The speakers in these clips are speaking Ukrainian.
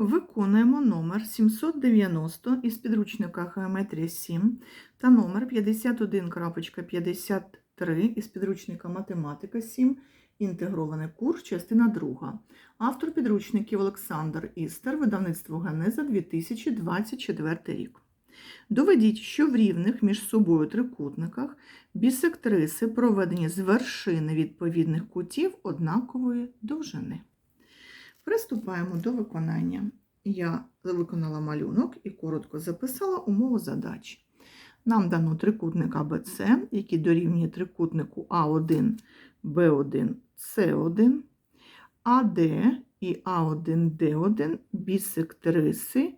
Виконуємо номер 790 із підручника Геометрія 7 та номер 51.53 із підручника Математика 7, інтегрований курс, частина 2. Автор підручників Олександр Істер, видавництво Генеза 2024 рік. Доведіть, що в рівних між собою трикутниках бісектриси проведені з вершини відповідних кутів однакової довжини. Приступаємо до виконання. Я виконала малюнок і коротко записала умову задачі. Нам дано трикутник АБЦ, який дорівнює трикутнику А1, Б1, С1, АД і А1, Д1 бісектриси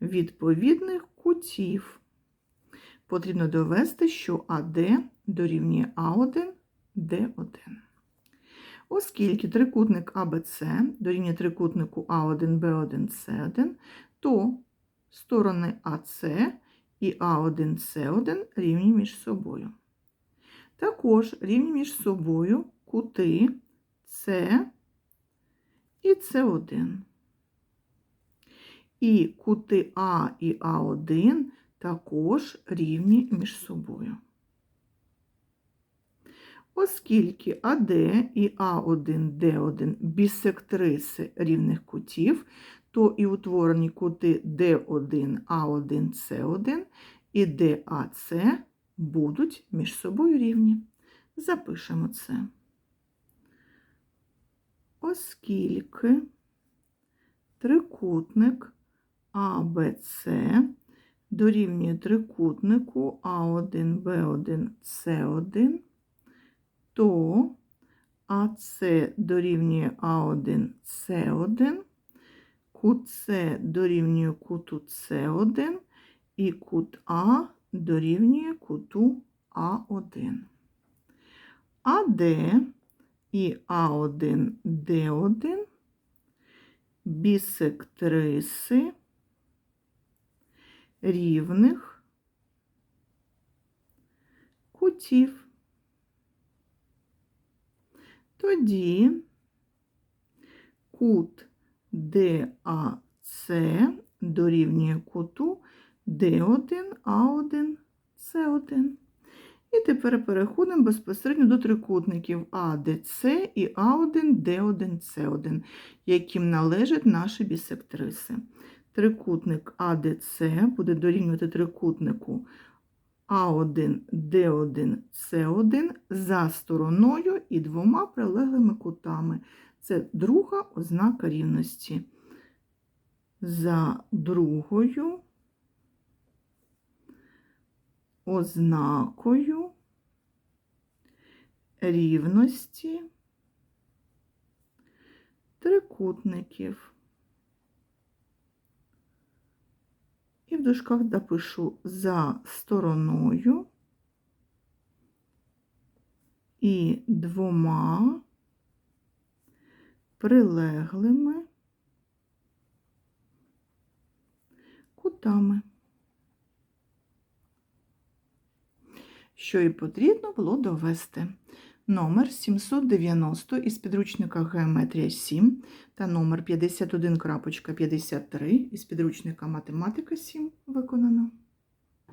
відповідних кутів. Потрібно довести, що АД дорівнює А1, Д1. Оскільки трикутник АБЦ дорівнює трикутнику А1, Б1, С1, то сторони АС і А1, С1 рівні між собою. Також рівні між собою кути С і С1. І кути А і А1 також рівні між собою. Оскільки АД і А1, Д1 бісектриси рівних кутів, то і утворені кути Д1, А1, С1 і ДАЦ будуть між собою рівні. Запишемо це. Оскільки трикутник АБЦ дорівнює трикутнику А1, Б1, С1, то АС дорівнює А1, С1, кут С дорівнює куту С1 і кут А дорівнює куту А1. АД і А1, Д1 бісектриси рівних кутів. Тоді кут ДАЦ дорівнює куту Д1, А1, С1. І тепер переходимо безпосередньо до трикутників АДЦ і А1, Д1, С1, яким належать наші бісектриси. Трикутник АДЦ буде дорівнювати трикутнику а1, Д1, С1 за стороною і двома прилеглими кутами. Це друга ознака рівності. За другою ознакою рівності трикутників. І в дужках допишу за стороною і двома прилеглими кутами. Що і потрібно було довести. Номер 790 із підручника Геометрія 7 та номер 51.53 із підручника Математика 7 виконано.